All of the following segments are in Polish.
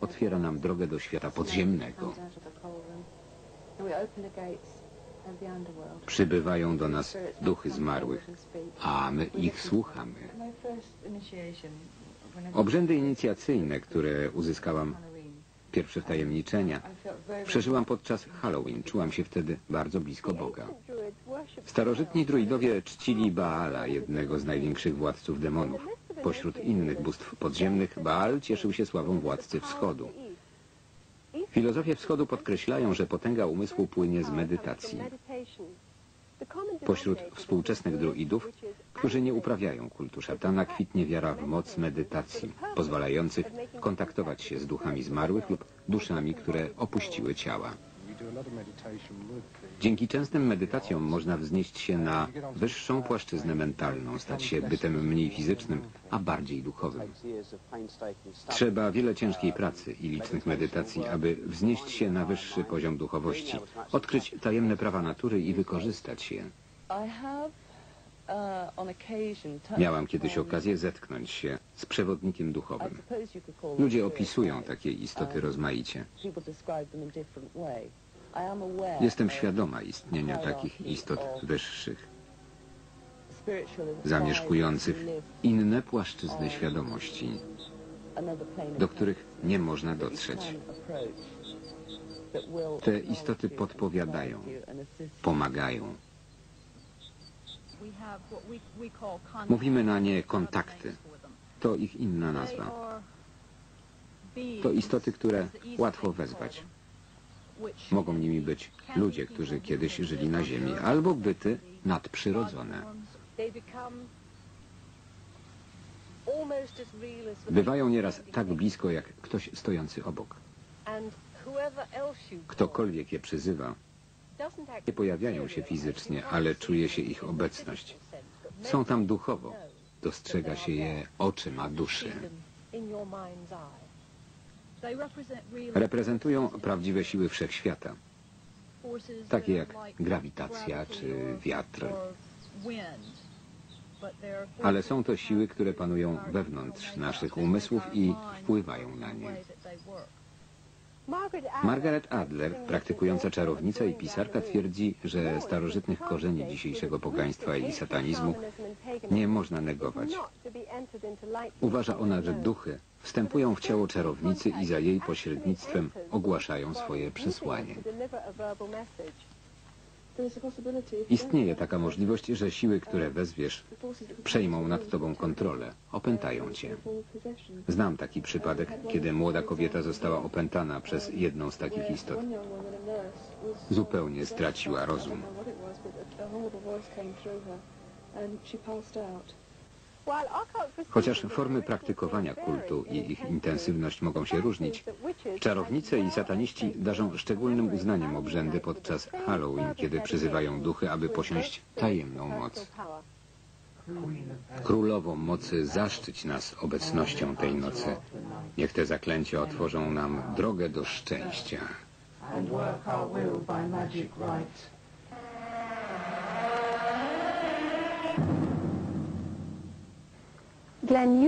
otwiera nam drogę do świata podziemnego. Przybywają do nas duchy zmarłych, a my ich słuchamy. Obrzędy inicjacyjne, które uzyskałam, pierwsze wtajemniczenia, przeżyłam podczas Halloween. Czułam się wtedy bardzo blisko Boga. Starożytni druidowie czcili Baala, jednego z największych władców demonów. Pośród innych bóstw podziemnych Baal cieszył się sławą władcy wschodu. Filozofie wschodu podkreślają, że potęga umysłu płynie z medytacji. Pośród współczesnych druidów, którzy nie uprawiają kultu szatana, kwitnie wiara w moc medytacji, pozwalających kontaktować się z duchami zmarłych lub duszami, które opuściły ciała. Dzięki częstym medytacjom można wznieść się na wyższą płaszczyznę mentalną, stać się bytem mniej fizycznym, a bardziej duchowym. Trzeba wiele ciężkiej pracy i licznych medytacji, aby wznieść się na wyższy poziom duchowości, odkryć tajemne prawa natury i wykorzystać je. Miałam kiedyś okazję zetknąć się z przewodnikiem duchowym. Ludzie opisują takie istoty rozmaicie. Jestem świadoma istnienia takich istot wyższych, zamieszkujących inne płaszczyzny świadomości, do których nie można dotrzeć. Te istoty podpowiadają, pomagają. Mówimy na nie kontakty. To ich inna nazwa. To istoty, które łatwo wezwać. Mogą nimi być ludzie, którzy kiedyś żyli na Ziemi, albo byty nadprzyrodzone. Bywają nieraz tak blisko, jak ktoś stojący obok. Ktokolwiek je przyzywa, nie pojawiają się fizycznie, ale czuje się ich obecność. Są tam duchowo. Dostrzega się je oczyma duszy. Reprezentują prawdziwe siły wszechświata, takie jak grawitacja czy wiatr. Ale są to siły, które panują wewnątrz naszych umysłów i wpływają na nie. Margaret Adler, praktykująca czarownica i pisarka, twierdzi, że starożytnych korzeni dzisiejszego pogaństwa i satanizmu nie można negować. Uważa ona, że duchy wstępują w ciało czarownicy i za jej pośrednictwem ogłaszają swoje przesłanie. Istnieje taka możliwość, że siły, które wezwiesz, przejmą nad tobą kontrolę, opętają cię. Znam taki przypadek, kiedy młoda kobieta została opętana przez jedną z takich istot. Zupełnie straciła rozum. Chociaż formy praktykowania kultu i ich intensywność mogą się różnić, czarownice i sataniści darzą szczególnym uznaniem obrzędy podczas Halloween, kiedy przyzywają duchy, aby posiąść tajemną moc. Królową mocy zaszczyć nas obecnością tej nocy. Niech te zaklęcia otworzą nam drogę do szczęścia. and work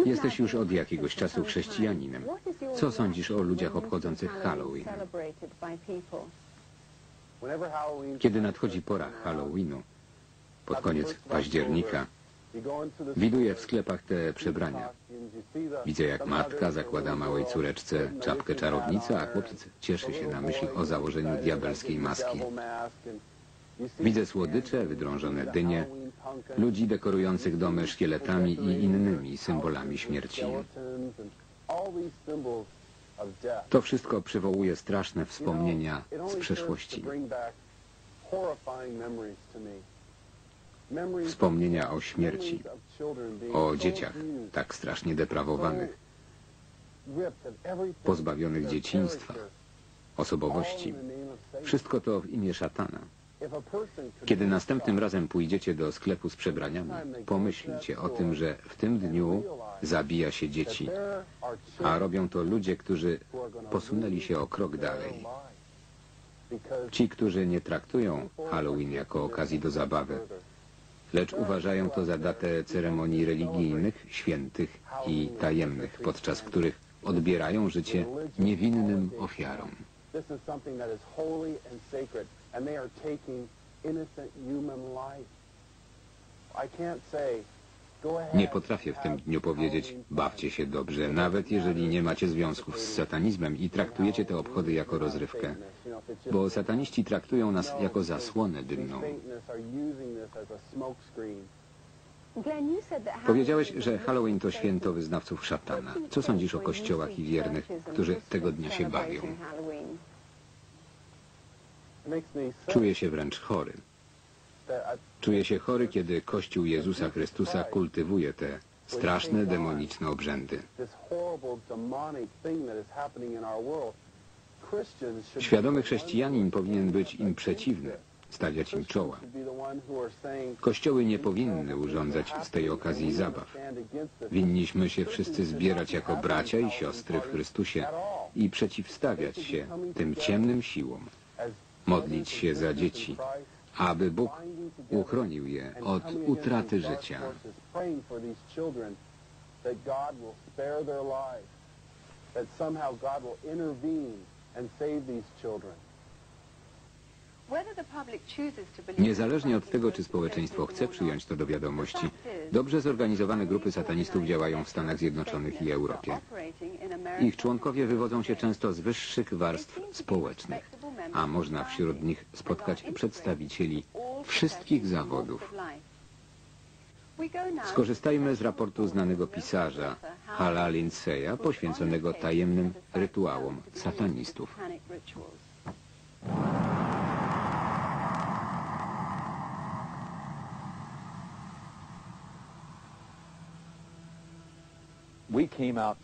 Jesteś już od jakiegoś czasu chrześcijaninem. Co sądzisz o ludziach obchodzących Halloween? Kiedy nadchodzi pora Halloweenu, pod koniec października, widuję w sklepach te przebrania. Widzę, jak matka zakłada małej córeczce czapkę czarownicy, a chłopiec cieszy się na myśl o założeniu diabelskiej maski. Widzę słodycze, wydrążone dynie, ludzi dekorujących domy szkieletami i innymi symbolami śmierci. To wszystko przywołuje straszne wspomnienia z przeszłości. Wspomnienia o śmierci, o dzieciach tak strasznie deprawowanych, pozbawionych dzieciństwa, osobowości. Wszystko to w imię szatana. Kiedy następnym razem pójdziecie do sklepu z przebraniami, pomyślcie o tym, że w tym dniu zabija się dzieci, a robią to ludzie, którzy posunęli się o krok dalej. Ci, którzy nie traktują Halloween jako okazji do zabawy, lecz uważają to za datę ceremonii religijnych, świętych i tajemnych, podczas których odbierają życie niewinnym ofiarom. This is something that is holy and sacred, and they are taking innocent human life. I can't say. Nie potrafię w tym dniu powiedzieć, bawcie się dobrze, nawet jeżeli nie macie związków z satanizmem i traktujecie te obchody jako rozrywkę, bo sataniści traktują nas jako zasłonę dymną. Powiedziałeś, że Halloween to święto wyznawców szatana. Co sądzisz o kościołach i wiernych, którzy tego dnia się bawią? Czuję się wręcz chory. Czuję się chory, kiedy Kościół Jezusa Chrystusa kultywuje te straszne, demoniczne obrzędy. Świadomy chrześcijanin powinien być im przeciwny, stawiać im czoła. Kościoły nie powinny urządzać z tej okazji zabaw. Winniśmy się wszyscy zbierać jako bracia i siostry w Chrystusie i przeciwstawiać się tym ciemnym siłom, modlić się za dzieci, aby Bóg uchronił je od utraty życia. Niezależnie od tego, czy społeczeństwo chce przyjąć to do wiadomości, dobrze zorganizowane grupy satanistów działają w Stanach Zjednoczonych i Europie. Ich członkowie wywodzą się często z wyższych warstw społecznych, a można wśród nich spotkać przedstawicieli wszystkich zawodów. Skorzystajmy z raportu znanego pisarza Hala Lindseya poświęconego tajemnym rytuałom satanistów.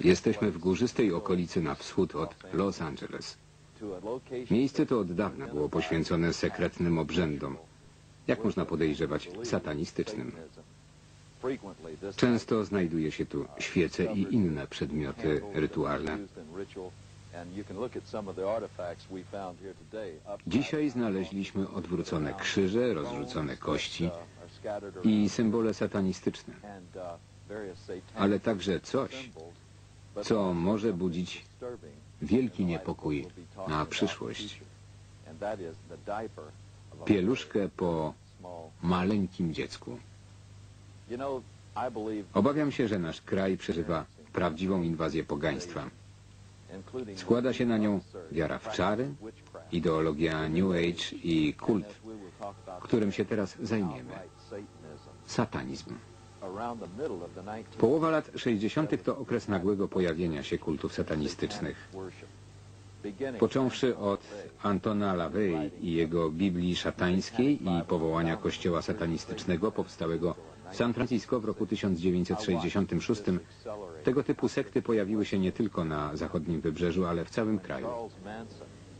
Jesteśmy w górzystej okolicy na wschód od Los Angeles. Miejsce to od dawna było poświęcone sekretnym obrzędom, jak można podejrzewać, satanistycznym. Często znajduje się tu świece i inne przedmioty rytualne. Dzisiaj znaleźliśmy odwrócone krzyże, rozrzucone kości i symbole satanistyczne, ale także coś, co może budzić wielki niepokój na przyszłość. Pieluszkę po maleńkim dziecku. Obawiam się, że nasz kraj przeżywa prawdziwą inwazję pogaństwa. Składa się na nią wiara w czary, ideologia New Age i kult, którym się teraz zajmiemy. Satanizm. Połowa lat 60. to okres nagłego pojawienia się kultów satanistycznych. Począwszy od Antona LaVey i jego Biblii szatańskiej i powołania kościoła satanistycznego powstałego w San Francisco w roku 1966, tego typu sekty pojawiły się nie tylko na zachodnim wybrzeżu, ale w całym kraju.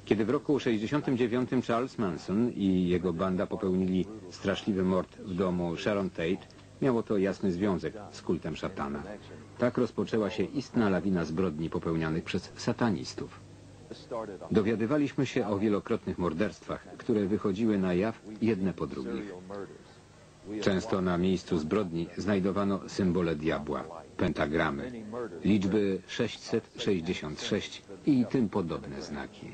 Kiedy w roku 69 Charles Manson i jego banda popełnili straszliwy mord w domu Sharon Tate, miało to jasny związek z kultem szatana. Tak rozpoczęła się istna lawina zbrodni popełnianych przez satanistów. Dowiadywaliśmy się o wielokrotnych morderstwach, które wychodziły na jaw jedne po drugich. Często na miejscu zbrodni znajdowano symbole diabła, pentagramy, liczby 666 i tym podobne znaki.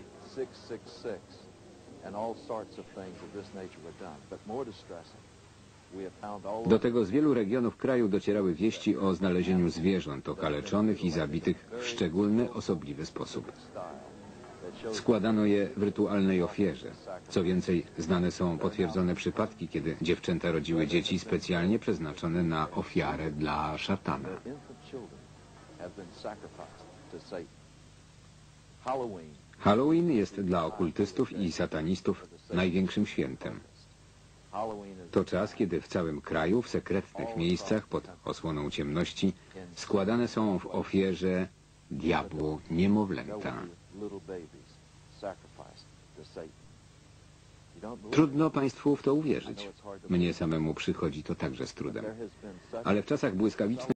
Do tego z wielu regionów kraju docierały wieści o znalezieniu zwierząt okaleczonych i zabitych w szczególny, osobliwy sposób. Składano je w rytualnej ofierze. Co więcej, znane są potwierdzone przypadki, kiedy dziewczęta rodziły dzieci specjalnie przeznaczone na ofiarę dla szatana. Halloween jest dla okultystów i satanistów największym świętem. To czas, kiedy w całym kraju, w sekretnych miejscach pod osłoną ciemności, składane są w ofierze diabłu niemowlęta. Trudno Państwu w to uwierzyć. Mnie samemu przychodzi to także z trudem. Ale w czasach błyskawicznych